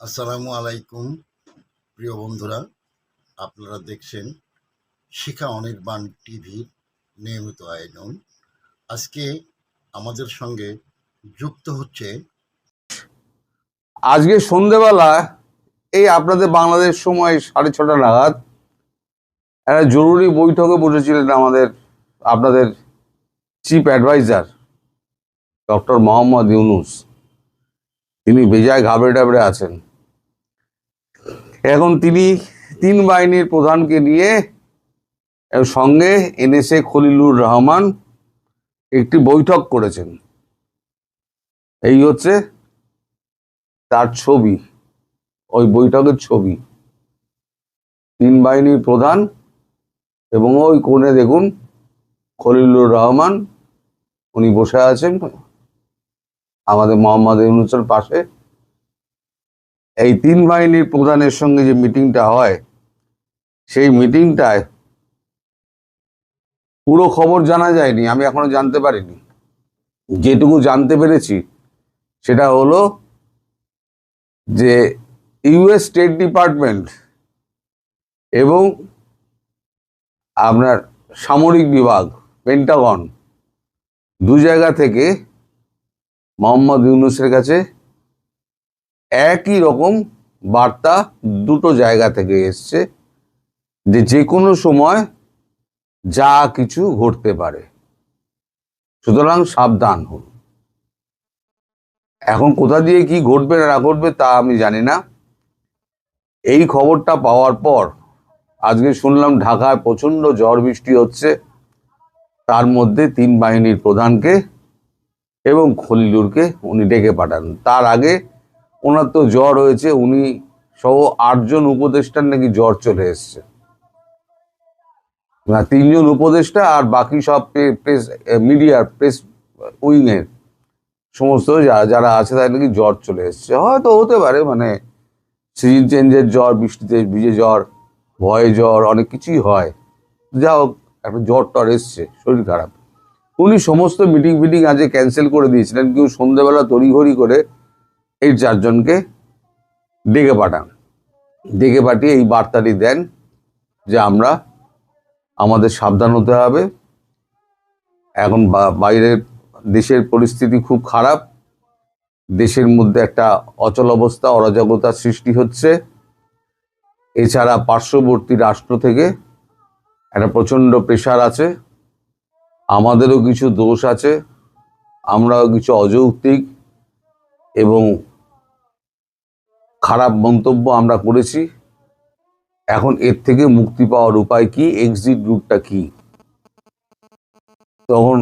আসসালামু আলাইকুম, প্রিয় বন্ধুরা। আপনারা দেখছেন শিখা অনির্বাণ টিভির নিয়মিত আয়োজন। আজকে আমাদের সঙ্গে যুক্ত হচ্ছে আজকে সন্ধেবেলা এই আপনাদের বাংলাদেশ সময় সাড়ে ছটা নাগাদ একটা জরুরি বৈঠকে বসেছিলেন আমাদের, আপনাদের chief adviser, doctor Muhammad Yunus. তিনি বেজায় ঘাবড়ে টাবড়ে আছেন। এখন তিনি তিন বাহিনীর প্রধানকে নিয়ে সঙ্গে এনএসএ খলিলুর রহমান একটি বৈঠক করেছেন। এই হচ্ছে তার ছবি, ওই বৈঠকের ছবি। তিন বাহিনীর প্রধান এবং ওই কোণে দেখুন খলিলুর রহমান, উনি বসে আছেন আমাদের মোহাম্মদ ইউনুসের পাশে। এই তিন বাহিনীর প্রধানের সঙ্গে যে মিটিংটা হয়, সেই মিটিংটায় পুরো খবর জানা যায়নি, আমি এখনও জানতে পারিনি। যেটুকু জানতে পেরেছি, সেটা হলো যে ইউএস স্টেট ডিপার্টমেন্ট এবং আপনার সামরিক বিভাগ, পেন্টাগন, দু জায়গা থেকে মোহাম্মদ ইউনুসের কাছে একই রকম বার্তা দুটো জায়গা থেকে এসছে যে যে কোনো সময় যা কিছু ঘটতে পারে। সুতরাং সাবধান হন। এখন কোথা দিয়ে কি ঘটবে না ঘটবে তা আমি জানি না। এই খবরটা পাওয়ার পর আজকে শুনলাম ঢাকায় প্রচণ্ড ঝড় বৃষ্টি হচ্ছে। তার মধ্যে তিন বাহিনীর প্রধানকে এবং খলিলুরকে উনি ডেকে পাঠান। তার আগে ওনার তো জ্বর হয়েছে, উনি সহ আটজন উপদেষ্টার নাকি জ্বর চলে এসছে। না, তিনজন উপদেষ্টা আর বাকি সব প্রেস মিডিয়ার, প্রেস উইংয়ের সমস্ত যারা আছে তাদের নাকি জ্বর চলে এসছে। হয়তো হতে পারে মানে সিজন চেঞ্জের জ্বর, বৃষ্টিতে ভিজে জ্বর, ভয়ে জ্বর, অনেক কিছুই হয়। যা হোক, একটা জ্বর টর এসছে, শরীর খারাপ। উনি সমস্ত মিটিং ফিটিং আজকে ক্যান্সেল করে দিয়েছিলেন, কেউ সন্ধ্যেবেলা তড়িঘড়ি করে এই চারজনকে ডেকে পাঠান। ডেকে পাঠিয়ে এই বার্তাটি দেন যে আমরা আমাদের সাবধান হতে হবে। এখন বাইরের দেশের পরিস্থিতি খুব খারাপ। দেশের মধ্যে একটা অচল অবস্থা, অরাজকতার সৃষ্টি হচ্ছে। এছাড়া পার্শ্ববর্তী রাষ্ট্র থেকে একটা প্রচণ্ড প্রেশার আছে। আমাদেরও কিছু দোষ আছে, আমরাও কিছু অযৌক্তিক এবং খারাপ মন্তব্য আমরা করেছি। এখন এর থেকে মুক্তি পাওয়ার উপায় কি? এক্সিট রুটটা কি? তখন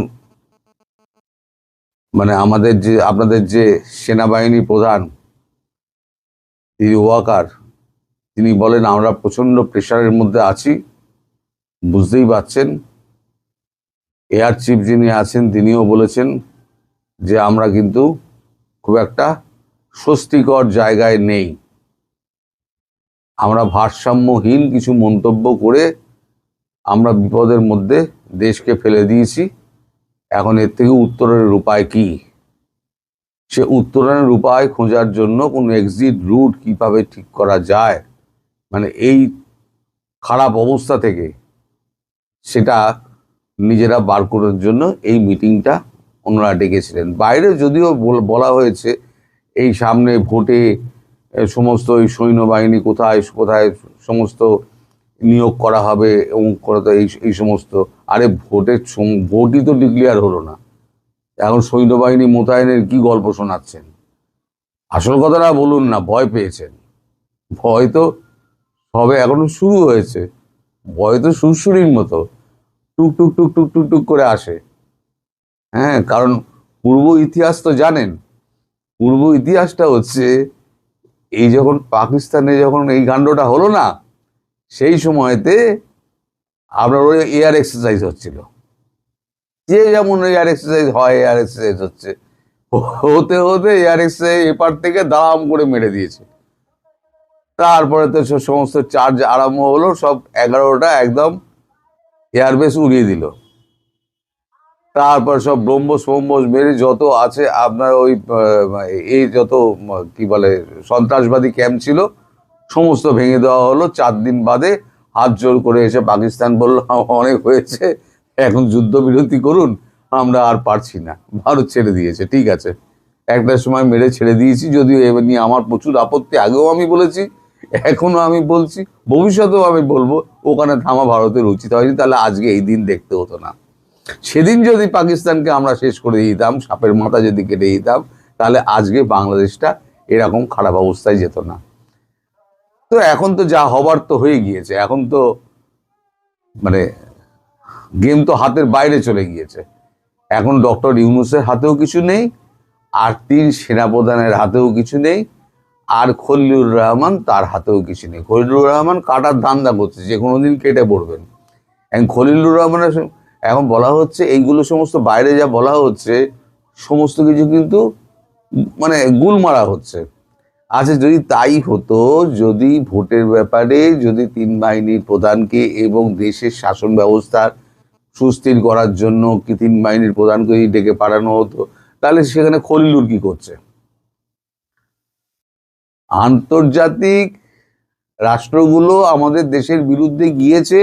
মানে আমাদের যে, আপনাদের যে সেনাবাহিনী প্রধান, তিনি ওয়াকার, তিনি বলেন, আমরা প্রচণ্ড প্রেশারের মধ্যে আছি। বুঝতেই পারছেন? এয়ার চিফ যিনি আছেন, তিনিও বলেছেন যে, আমরা কিন্তু খুব একটা স্বস্তিকর জায়গায় নেই। আমরা ভারসাম্যহীন কিছু মন্তব্য করে আমরা বিপদের মধ্যে দেশকে ফেলে দিয়েছি। এখন এর থেকে উত্তরণের উপায় কি? সে উত্তরণের উপায় খোঁজার জন্য কোনো এক্সিট রুট কীভাবে ঠিক করা যায়? মানে এই খারাপ অবস্থা থেকে সেটা নিজেরা বার করার জন্য এই মিটিংটা ওনারা ডেকেছিলেন। বাইরে যদিও বল- হয়েছে, এই সামনে ভোটে সমস্ত এই সৈন্যবাহিনী কোথায় কোথায় সমস্ত নিয়োগ করা হবে এবং এই এই সমস্ত, আরে ভোটের ভোটই তো ডিক্লিয়ার হলো না। এখন সৈন্যবাহিনী মোতায়েনের কি গল্প শোনাচ্ছেন? আসল কথাটা বলুন না, ভয় পেয়েছেন। ভয় তো সবে এখনও শুরু হয়েছে। ভয় তো সুরসুরির মতো। টুক টুক টুক টুক টুক টুক করে আসে। হ্যাঁ কারণ পূর্ব ইতিহাস তো জানেন। পূর্ব ইতিহাসটা হচ্ছে, এই যখন পাকিস্তানে যখন এই কাণ্ডটা হলো না, সেই সময়তে আপনার ওই এয়ার এক্সারসাইজ হচ্ছিল। যে যেমন এয়ার এক্সারসাইজ হয় এয়ার এক্সারসাইজ হচ্ছে, হতে হতে এয়ার এক্সারসাইজ এপার থেকে দাম করে মেরে দিয়েছে। তারপরে তো সমস্ত চার্জ আরম্ভ হলো, সব এগারোটা একদম এয়ারবেস উড়িয়ে দিল। তারপর সব ব্রহ্মস ফ্রহ্মস মেরে যত আছে, আপনার ওই এই যত কি বলে, সন্ত্রাসবাদী ক্যাম্প ছিল, সমস্ত ভেঙে দেওয়া হলো। চার দিন বাদে হাত জোর করে এসে পাকিস্তান বলল, অনেক হয়েছে, এখন যুদ্ধবিরতি করুন, আমরা আর পারছি না, ভারত ছেড়ে দিয়েছে, ঠিক আছে। একটা সময় মেরে ছেড়ে দিয়েছি, যদিও এ নিয়ে আমার প্রচুর আপত্তি, আগেও আমি বলেছি এখনও আমি বলছি, ভবিষ্যতেও আমি বলব, ওখানে থামা ভারতের উচিত হয়নি, তাহলে আজকে এই দিন দেখতে হতো না। সেদিন যদি পাকিস্তানকে আমরা শেষ করে দিতাম, সাপের মাথা যদি কেটে দিতাম, তাহলে আজকে বাংলাদেশটা এরকম খারাপ অবস্থায় যেত না। তো এখন তো যা হবার তো হয়ে গিয়েছে। এখন তো মানে গেম তো হাতের বাইরে চলে গিয়েছে। এখন ডক্টর ইউনুসের হাতেও কিছু নেই, আর তিন সেনাপ্রধানের হাতেও কিছু নেই, আর খলিলুর রহমান তার হাতেও কিছু নেই। খলিলুর রহমান কাটার ধান্দা করছে, যে কোনো দিন কেটে পড়বেন। এখন খলিলুর রহমানের এখন বলা হচ্ছে এইগুলো সমস্ত বাইরে যা বলা হচ্ছে, সমস্ত কিছু কিন্তু মানে গুল মারা হচ্ছে। আচ্ছা যদি তাই হতো, যদি ভোটের ব্যাপারে যদি তিন বাহিনীর প্রধানকে এবং দেশের শাসন ব্যবস্থার সুস্থির করার জন্য কি তিন বাহিনীর প্রধানকে ডেকে পাঠানো হতো, তাহলে সেখানে খলিলুর কি করছে? আন্তর্জাতিক রাষ্ট্রগুলো আমাদের দেশের বিরুদ্ধে গিয়েছে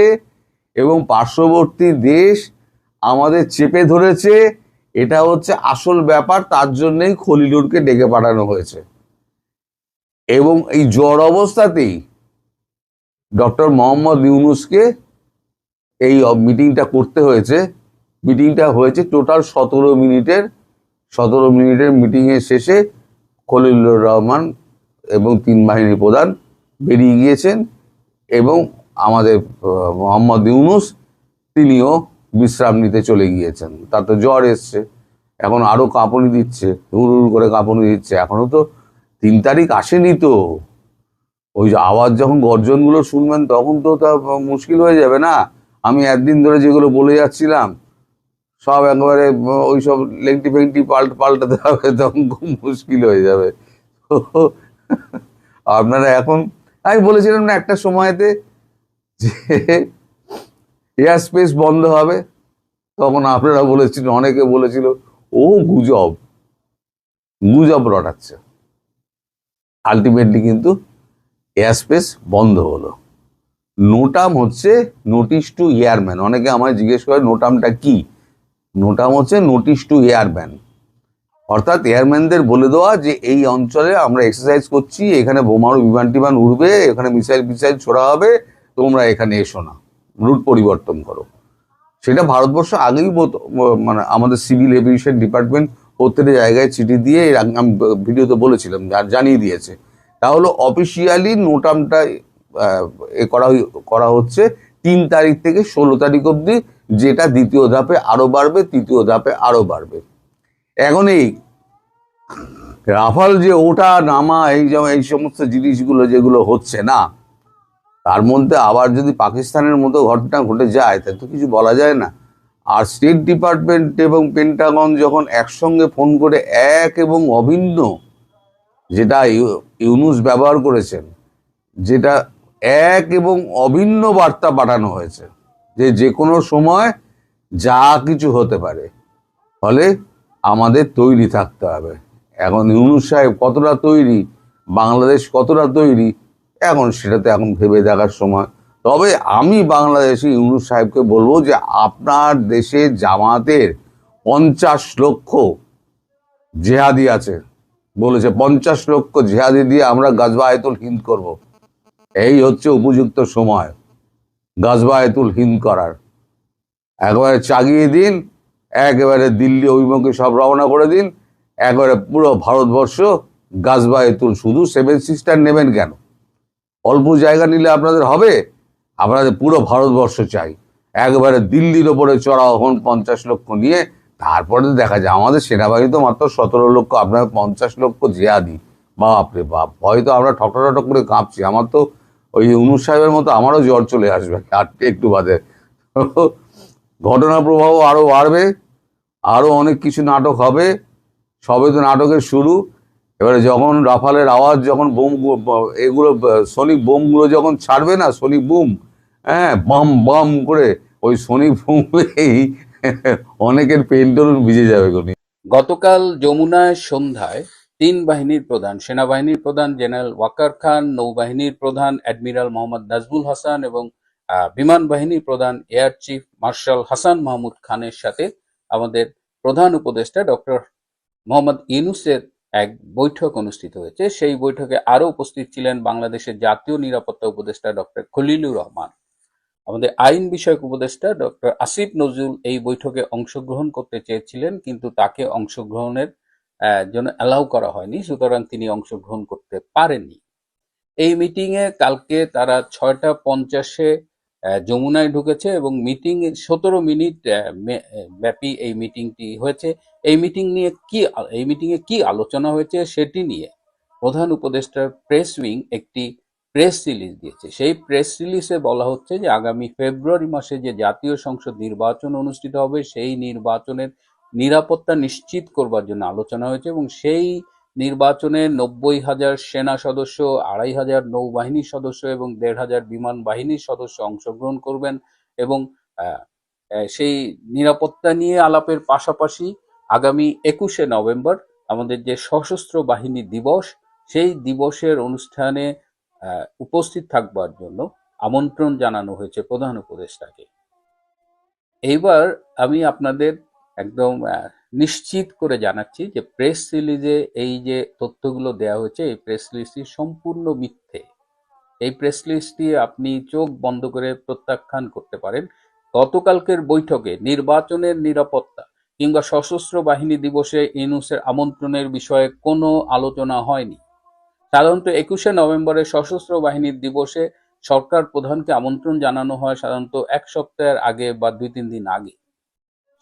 এবং পার্শ্ববর্তী দেশ আমাদের চেপে ধরেছে। এটা হচ্ছে আসল ব্যাপার, তার জন্যই খলিলুরকে ডেকে পাঠানো হয়েছে। এবং এই জ্বর অবস্থাতেই ডক্টর মোহাম্মদ ইউনুসকে এই মিটিংটা করতে হয়েছে। মিটিংটা হয়েছে টোটাল সতেরো মিনিটের সতেরো মিনিটের মিটিংয়ের শেষে খলিলুর রহমান এবং তিন বাহিনীর প্রধান বেরিয়ে গিয়েছেন এবং আমাদের মোহাম্মদ ইউনুস, তিনিও বিশ্রাম নিতে চলে গিয়েছেন। তার তো জ্বর এসছে। এখন আরও কাঁপুনি দিচ্ছে হুর করে কাঁপুনি দিচ্ছে। এখনও তো তিন তারিখ আসেনি তো। ওই যে আওয়াজ যখন গর্জনগুলো শুনবেন, তখন তো তা মুশকিল হয়ে যাবে না? আমি একদিন ধরে যেগুলো বলে যাচ্ছিলাম, সব একেবারে, ওই সব লেংটি ফেংটি পাল্ট, পাল্টাতে হবে, তখন খুব মুশকিল হয়ে যাবে। আপনারা এখন, আমি বলেছিলাম না, একটা সময়তে যে এয়ার স্পেস বন্ধ হবে। তখন আপনারা বলেছিলেন অনেকে বলেছিল, ও গুজব। গুজব রটাচ্ছে। আলটিমেটলি কিন্তু এয়ার স্পেস বন্ধ হলো। নোটাম হচ্ছে নোটিশ টু এয়ারম্যান অনেকে আমায় জিজ্ঞেস করে নোটামটা কি? নোটাম হচ্ছে নোটিশ টু এয়ারম্যান অর্থাৎ এয়ারম্যানদের বলে দেওয়া যে, এই অঞ্চলে আমরা এক্সারসাইজ করছি, এখানে বোমারু বিমান টিমান উড়বে, এখানে মিসাইল মিসাইল ছোড়া হবে তোমরা এখানে এসো না। রুট পরিবর্তন করো। সেটা ভারতবর্ষ আগেই মানে আমাদের সিভিল এভিয়েশন ডিপার্টমেন্ট প্রত্যেকটা জায়গায় চিঠি দিয়ে আমি ভিডিওতে বলেছিলাম জানিয়ে দিয়েছে। তাহলে অফিসিয়ালি নোটামটা এ করা করা হচ্ছে তিন তারিখ থেকে ষোলো তারিখ অবধি, যেটা দ্বিতীয় ধাপে আরও বাড়বে, তৃতীয় ধাপে আরও বাড়বে। এখন এই রাফাল যে ওটা নামা, এই এই সমস্ত জিনিসগুলো যেগুলো হচ্ছে না তার মধ্যে আবার যদি পাকিস্তানের মতো ঘটনা ঘটে যায় তা তো কিছু বলা যায় না। আর স্টেট ডিপার্টমেন্ট এবং পেন্টাগন যখন একসঙ্গে ফোন করে, এক এবং অভিন্ন, যেটা ইউ- ইউনুস ব্যবহার করেছেন, যেটা এক এবং অভিন্ন বার্তা পাঠানো হয়েছে, যে যে কোনো সময় যা কিছু হতে পারে, ফলে আমাদের তৈরি থাকতে হবে। এখন ইউনুস সাহেব কতটা তৈরি, বাংলাদেশ কতটা তৈরি এখন সেটাতে এখন ভেবে দেখার সময়। তবে আমি বাংলাদেশি ইউনুস সাহেবকে বলব যে আপনার দেশে জামাতের পঞ্চাশ লক্ষ জেহাদি আছে। বলেছে পঞ্চাশ লক্ষ জেহাদি দিয়ে আমরা গাজবা আয়তুল হিন্দ করব। এই হচ্ছে উপযুক্ত সময় গাজবা আয়তুল হিন্দ করার। একবারে চাগিয়ে দিন, একেবারে দিল্লি অভিমুখে সব রওনা করে দিন, একবারে পুরো ভারতবর্ষ গাছবা এতুল শুধু সেভেন সিস্টার নেবেন কেন? অল্প জায়গা নিলে আপনাদের হবে? আপনাদের পুরো ভারতবর্ষ চাই। একবারে দিল্লির ওপরে চড়া হন পঞ্চাশ লক্ষ নিয়ে, তারপরে দেখা যায়, আমাদের সেনাবাহিনী তো মাত্র সতেরো লক্ষ, আপনার পঞ্চাশ লক্ষ জিয়াদি বাপরে বাপ হয়তো আমরা ঠকঠক করে কাঁপছি। আমার তো ওই অনু সাহেবের মতো আমারও জ্বর চলে আসবে আর একটু বাদে। ঘটনা প্রবাহ আরও বাড়বে আরও অনেক কিছু নাটক হবে। সবে তো নাটকের শুরু এবারে যখন রাফালের আওয়াজ যখন বোম এগুলো সনিক বোমগুলো যখন ছাড়বে না সনিক বুম হ্যাঁ বাম বাম করে, ওই সনিক বুম এই অনেকের পেন্টন ভিজে যাবে কোনি গতকাল যমুনায় সন্ধ্যায় তিন বাহিনীর প্রধান, সেনাবাহিনীর প্রধান জেনারেল ওয়াকার খান, নৌবাহিনীর প্রধান অ্যাডমিরাল মোহাম্মদ নাজবুল হাসান এবং বিমান বাহিনীর প্রধান air chief marshal Hasan Mahmud খানের সাথে আমাদের প্রধান উপদেষ্টা ডক্টর মোহাম্মদ ইউনুসের এক বৈঠক অনুষ্ঠিত হয়েছে। সেই বৈঠকে আরও উপস্থিত ছিলেন বাংলাদেশের জাতীয় নিরাপত্তা উপদেষ্টা ডক্টর খলিলুর রহমান। আমাদের আইন বিষয়ক উপদেষ্টা ডক্টর আসিফ নজরুল এই বৈঠকে অংশগ্রহণ করতে চেয়েছিলেন, কিন্তু তাকে অংশগ্রহণের জন্য অ্যালাউ করা হয়নি, সুতরাং তিনি অংশগ্রহণ করতে পারেননি। এই মিটিং এ কালকে তারা ছয়টা পঞ্চাশে যমুনায় ঢুকেছে এবং মিটিং সতেরো মিনিট ব্যাপী এই মিটিংটি হয়েছে। এই মিটিং নিয়ে কি এই মিটিং এ কি আলোচনা হয়েছে সেটি নিয়ে প্রধান উপদেষ্টার প্রেস উইং একটি প্রেস রিলিজ দিয়েছে। সেই প্রেস রিলিজে বলা হচ্ছে যে, আগামী ফেব্রুয়ারি মাসে যে জাতীয় সংসদ নির্বাচন অনুষ্ঠিত হবে, সেই নির্বাচনের নিরাপত্তা নিশ্চিত করবার জন্য আলোচনা হয়েছে এবং সেই নির্বাচনে নব্বই হাজার সেনা সদস্য, আড়াই হাজার নৌবাহিনীর সদস্য এবং দেড় হাজার বিমান বাহিনীর সদস্য অংশগ্রহণ করবেন এবং সেই নিরাপত্তা নিয়ে আলাপের পাশাপাশি আগামী একুশে নভেম্বর আমাদের যে সশস্ত্র বাহিনী দিবস, সেই দিবসের অনুষ্ঠানে উপস্থিত থাকবার জন্য আমন্ত্রণ জানানো হয়েছে প্রধান উপদেষ্টাকে। এইবার আমি আপনাদের একদম নিশ্চিত করে জানাচ্ছি যে প্রেস রিলিজে এই যে তথ্যগুলো দেওয়া হয়েছে, এই প্রেস রিলিজটি সম্পূর্ণ মিথ্যে। এই প্রেস লিস্টটি আপনি চোখ বন্ধ করে প্রত্যাখ্যান করতে পারেন। গতকালকের বৈঠকে নির্বাচনের নিরাপত্তা কিংবা সশস্ত্র বাহিনী দিবসে ইউনুসের আমন্ত্রণের বিষয়ে কোনো আলোচনা হয়নি। সাধারণত একুশে নভেম্বরে সশস্ত্র বাহিনীর দিবসে সরকার প্রধানকে আমন্ত্রণ জানানো হয় সাধারণত এক সপ্তাহের আগে বা দুই তিন দিন আগে।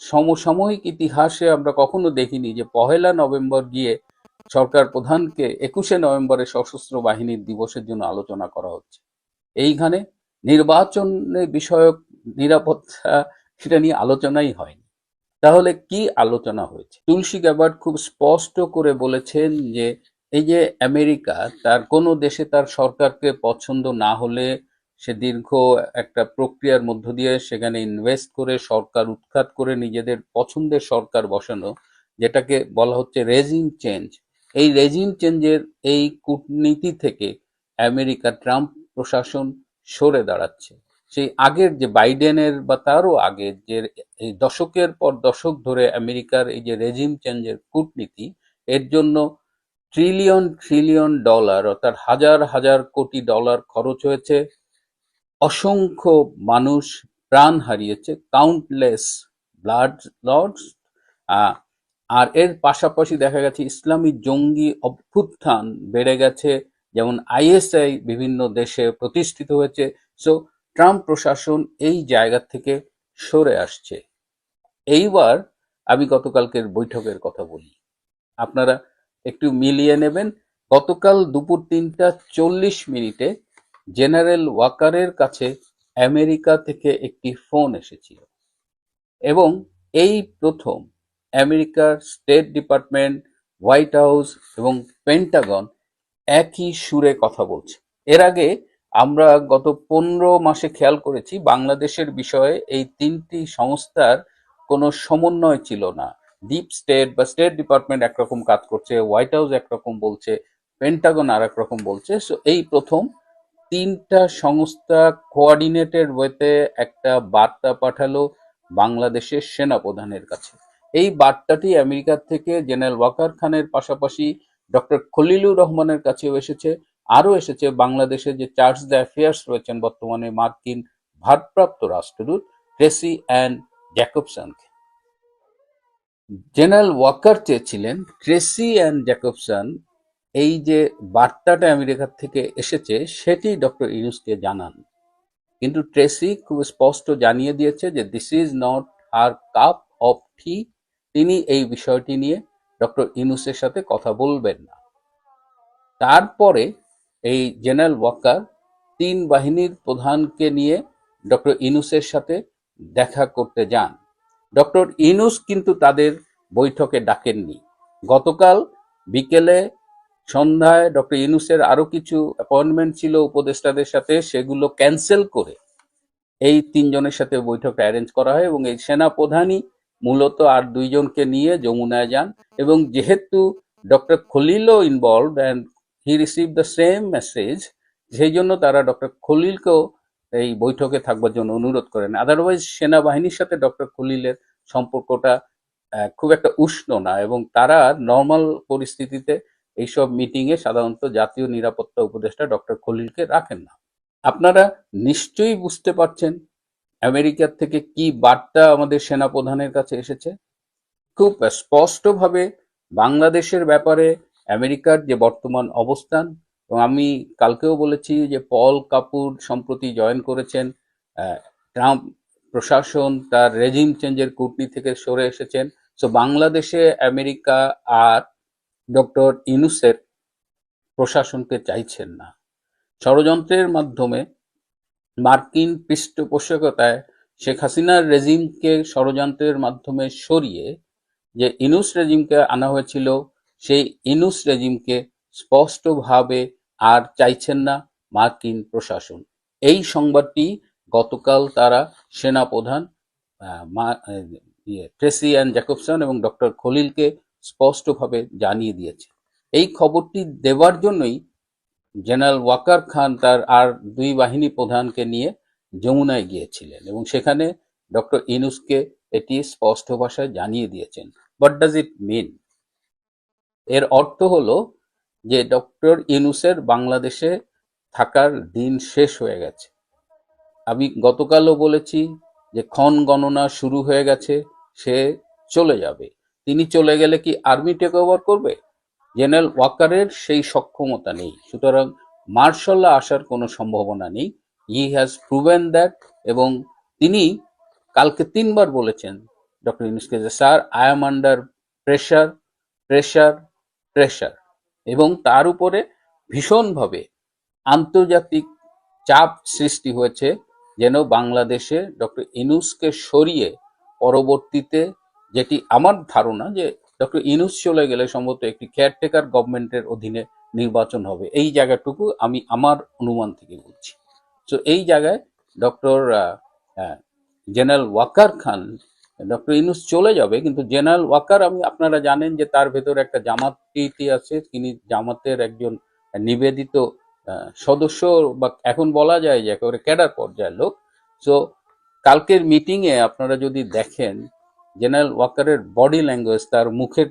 সমসাময়িক ইতিহাসে আমরা কখনো দেখিনি যে পহেলা নভেম্বর গিয়ে সরকার প্রধানকে একুশে নভেম্বরে সশস্ত্র বাহিনীর দিবসের জন্য আলোচনা করা হচ্ছে। এইখানে নির্বাচনের বিষয়ক নিরাপত্তা সেটা নিয়ে আলোচনাই হয়নি। তাহলে কি আলোচনা হয়েছে? তুলসী গ্যাবার্ড খুব স্পষ্ট করে বলেছেন যে এই যে আমেরিকা তার কোনো দেশে তার সরকারকে পছন্দ না হলে সে দীর্ঘ একটা প্রক্রিয়ার মধ্য দিয়ে সেখানে ইনভেস্ট করে, সরকার উৎখাত করে নিজেদের পছন্দের সরকার বসানো, যেটাকে বলা হচ্ছে রেজিম চেঞ্জ এই রেজিম চেঞ্জের এই কূটনীতি থেকে আমেরিকা ট্রাম্প প্রশাসন সরে দাঁড়াচ্ছে। সেই আগের যে বাইডেনের বা তারও আগের যে এই দশকের পর দশক ধরে আমেরিকার এই যে রেজিম চেঞ্জের কূটনীতি, এর জন্য ট্রিলিয়ন ট্রিলিয়ন ডলার অর্থাৎ হাজার হাজার কোটি ডলার খরচ হয়েছে। অসংখ্য মানুষ প্রাণ হারিয়েছে কাউন্টলেস ব্লাড লর্ডস আর এর পাশাপাশি দেখা গেছে ইসলামী জঙ্গি অভ্যুত্থান বেড়ে গেছে, যেমন আইএসআই বিভিন্ন দেশে প্রতিষ্ঠিত হয়েছে। সো ট্রাম্প প্রশাসন এই জায়গা থেকে সরে আসছে। এইবার আমি গতকালকের বৈঠকের কথা বলি। আপনারা একটু মিলিয়ে নেবেন, গতকাল দুপুর তিনটা চল্লিশ মিনিটে জেনারেল ওয়াকারের কাছে আমেরিকা থেকে একটি ফোন এসেছিল এবং এই প্রথম আমেরিকার স্টেট ডিপার্টমেন্ট, হোয়াইট হাউস এবং পেন্টাগন একই সুরে কথা বলছে। এর আগে আমরা গত পনেরো মাসে খেয়াল করেছি, বাংলাদেশের বিষয়ে এই তিনটি সংস্থার কোনো সমন্বয় ছিল না। ডিপ স্টেট বা স্টেট ডিপার্টমেন্ট একরকম কাজ করছে হোয়াইট হাউস একরকম বলছে পেন্টাগন আর একরকম বলছে। সো এই প্রথম তিনটা সংস্থা কোঅর্ডিনেটেড ওয়েতে একটা বার্তা পাঠালো বাংলাদেশের সেনাপ্রধানের কাছে। এই বার্তাটি আমেরিকার থেকে জেনারেল ওয়াকার খানের পাশাপাশি ডক্টর খলিলুর রহমানের কাছেও এসেছে। আরও এসেছে বাংলাদেশের যে চার্জ দ্য অ্যাফেয়ার্স রয়েছেন বর্তমানে মার্কিন ভারপ্রাপ্ত রাষ্ট্রদূত ট্রেসি অ্যান্ড জ্যাকবসনকে। জেনারেল ওয়াকার চেয়েছিলেন ট্রেসি অ্যান্ড জ্যাকবসন এই যে বার্তাটা আমেরিকার থেকে এসেছে, সেটি ডক্টর ইউনুসকে জানান। কিন্তু ট্রেসি খুব স্পষ্ট জানিয়ে দিয়েছে যে this is not our cup of tea তিনি এই বিষয়টি নিয়ে ডক্টর ইউনুসের সাথে কথা বলবেন না। তারপরে এই জেনারেল ওয়াকার তিন বাহিনীর প্রধানকে নিয়ে ডক্টর ইনুসের সাথে দেখা করতে যান। ডক্টর ইনুস কিন্তু তাদের বৈঠকে ডাকেননি। গতকাল বিকেলে সন্ধ্যায় ডক্টর ইনুসের আরও কিছু অ্যাপয়েন্টমেন্ট ছিল উপদেষ্টাদের সাথে, সেগুলো ক্যান্সেল করে এই তিনজনের সাথে বৈঠকটা অ্যারেঞ্জ করা হয় এবং এই সেনা প্রধানই মূলত আর দুইজনকে নিয়ে যমুনায় যান এবং যেহেতু doctor খলিলও involve and he receive the same message সেই জন্য তারা ডক্টর খলিলকেও এই বৈঠকে থাকবার জন্য অনুরোধ করেন। আদারওয়াইজ সেনাবাহিনীর সাথে ডক্টর খলিলের সম্পর্কটা খুব একটা উষ্ণ না এবং তারা নর্মাল পরিস্থিতিতে এইসব মিটিংয়ে সাধারণত জাতীয় নিরাপত্তা উপদেষ্টা ডক্টর খলিলকে রাখেন না। আপনারা নিশ্চয়ই বুঝতে পারছেন আমেরিকার থেকে কি বার্তা আমাদের সেনাপ্রধানের কাছে এসেছে। খুব স্পষ্টভাবে বাংলাদেশের ব্যাপারে আমেরিকার যে বর্তমান অবস্থান, এবং আমি কালকেও বলেছি যে পল কাপুর সম্প্রতি জয়েন করেছেন ট্রাম্প প্রশাসন তার রেজিম চেঞ্জের কূটনীতি থেকে সরে এসেছেন। সো বাংলাদেশে আমেরিকা আর ডক্টর ইনুসের প্রশাসনকে চাইছেন না। ষড়যন্ত্রের মাধ্যমে মার্কিন পৃষ্ঠপোষকতায় শেখ হাসিনার রেজিমকে ষড়যন্ত্রের মাধ্যমে সরিয়ে যে ইনুস রেজিমকে আনা হয়েছিল সেই ইনুস রেজিমকে স্পষ্টভাবে আর চাইছেন না মার্কিন প্রশাসন। এই সংবাদটি গতকাল তারা সেনাপ্রধান ইয়ে, ট্রেসি অ্যান্ড জ্যাকবসন এবং ডক্টর খলিলকে স্পষ্টভাবে জানিয়ে দিয়েছে। এই খবরটি দেওয়ার জন্যই জেনারেল ওয়াকার খান তার আর দুই বাহিনী প্রধানকে নিয়ে যমুনায় গিয়েছিলেন এবং সেখানে ডক্টর ইনুসকে এটি স্পষ্ট ভাষায় জানিয়ে দিয়েছেন। হোয়াট ডাজ ইট মিন এর অর্থ হলো যে ডক্টর ইনুসের বাংলাদেশে থাকার দিন শেষ হয়ে গেছে। আমি গতকালও বলেছি যে ক্ষণ গণনা শুরু হয়ে গেছে, সে চলে যাবে। তিনি চলে গেলে কি আর্মি টেক ওভার করবে? জেনারেল ওয়াকারের সেই সক্ষমতা নেই। সুতরাং মার্শাল্লাহ আসার কোনো সম্ভাবনা নেই। হি হ্যাজ প্রুভেন দ্যাট এবং তিনি কালকে তিনবার বলেছেন, ডক্টর ইউনুসকে যে, sir I am under pressure pressure pressure এবং তার উপরে ভীষণভাবে আন্তর্জাতিক চাপ সৃষ্টি হয়েছে যেন বাংলাদেশে ডক্টর ইনুসকে সরিয়ে পরবর্তীতে যেটি আমার ধারণা যে ডক্টর ইনুস চলে গেলে সম্ভবত একটি কেয়ারটেকার গভর্নমেন্টের অধীনে নির্বাচন হবে। এই জায়গাটুকু আমি আমার অনুমান থেকে বলছি। তো এই জায়গায় doctor general Waker Khan, doctor Yunus চলে যাবে, কিন্তু জেনারেল ওয়াকার, আমি আপনারা জানেন যে তার ভেতরে একটা জামাত ইতি আছে। তিনি জামাতের একজন নিবেদিত সদস্য বা এখন বলা যায় যে একেবারে ক্যাডার পর্যায়ের লোক। সো কালকের মিটিংয়ে আপনারা যদি দেখেন জেনারেল ওয়াকারের বডি ল্যাঙ্গুয়েজ, তার মুখের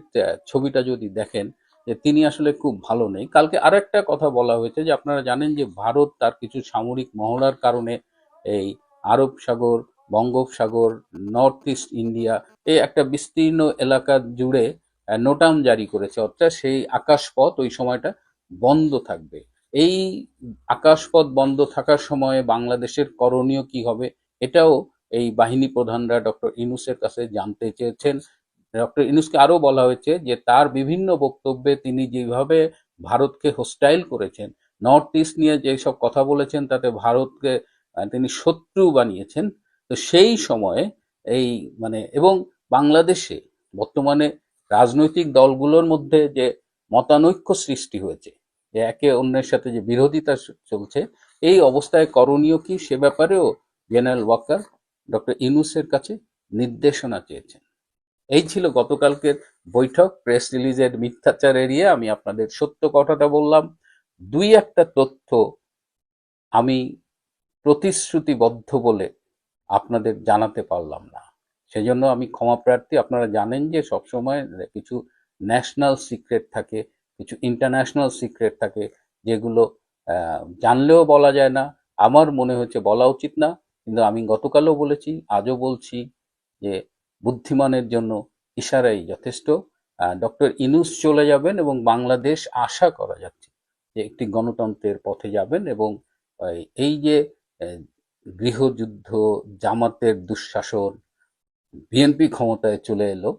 ছবিটা যদি দেখেন, যে তিনি আসলে খুব ভালো নেই। কালকে আরও একটা কথা বলা হয়েছে যে আপনারা জানেন যে ভারত তার কিছু সামরিক মহড়ার কারণে এই আরব সাগর, বঙ্গোপসাগর, নর্থ ইস্ট ইন্ডিয়া এই একটা বিস্তীর্ণ এলাকা জুড়ে নোটাম জারি করেছে। অর্থাৎ সেই আকাশপথ ওই সময়টা বন্ধ থাকবে। এই আকাশপথ বন্ধ থাকার সময়ে বাংলাদেশের করণীয় কি হবে? এটাও এই বাহিনী প্রধানরা ডক্টর ইনুসের কাছে জানতে চেয়েছেন। ডক্টর ইনুসকে আরও বলা হয়েছে যে, তার বিভিন্ন বক্তব্যে তিনি যেভাবে ভারতকে হোস্টাইল করেছেন নর্থ ইস্ট নিয়ে যেসব কথা বলেছেন, তাতে ভারতকে তিনি শত্রু বানিয়েছেন। তো সেই সময়ে এই মানে এবং বাংলাদেশে বর্তমানে রাজনৈতিক দলগুলোর মধ্যে যে মতানৈক্য সৃষ্টি হয়েছে, যে একে অন্যের সাথে যে বিরোধিতা চলছে, এই অবস্থায় করণীয় কি সে ব্যাপারেও জেনারেল ওয়াকার ডক্টর ইউনুসের কাছে নির্দেশনা চেয়েছেন। এই ছিল গতকালকের বৈঠক, প্রেস রিলিজের মিথ্যাচার এড়িয়ে আমি আপনাদের সত্য কথাটা বললাম। দুই একটা তথ্য আমি প্রতিশ্রুতিবদ্ধ বলে আপনাদের জানাতে পারলাম না। সেজন্য আমি ক্ষমা প্রার্থী, আপনারা জানেন যে সবসময় কিছু ন্যাশনাল সিক্রেট থাকে, কিছু ইন্টারন্যাশনাল সিক্রেট থাকে, যেগুলো জানলেও বলা যায় না। আমার মনে হচ্ছে বলা উচিত না। কিন্তু আমি গতকালও বলেছি, আজও বলছি যে বুদ্ধিমানের জন্য ইশারাই যথেষ্ট। ডক্টর ইনুস চলে যাবেন এবং বাংলাদেশ আশা করা যাচ্ছে যে একটি গণতন্ত্রের পথে যাবেন এবং এই যে গৃহযুদ্ধ, জামাতের দুঃশাসন, বিএনপি ক্ষমতায় চলে এলো,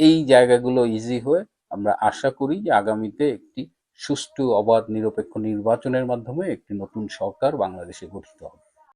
এই জায়গাগুলো ইজি হয়ে আমরা আশা করি যে আগামীতে একটি সুষ্ঠু, অবাধ, নিরপেক্ষ নির্বাচনের মাধ্যমে একটি নতুন সরকার বাংলাদেশে গঠিত হবে।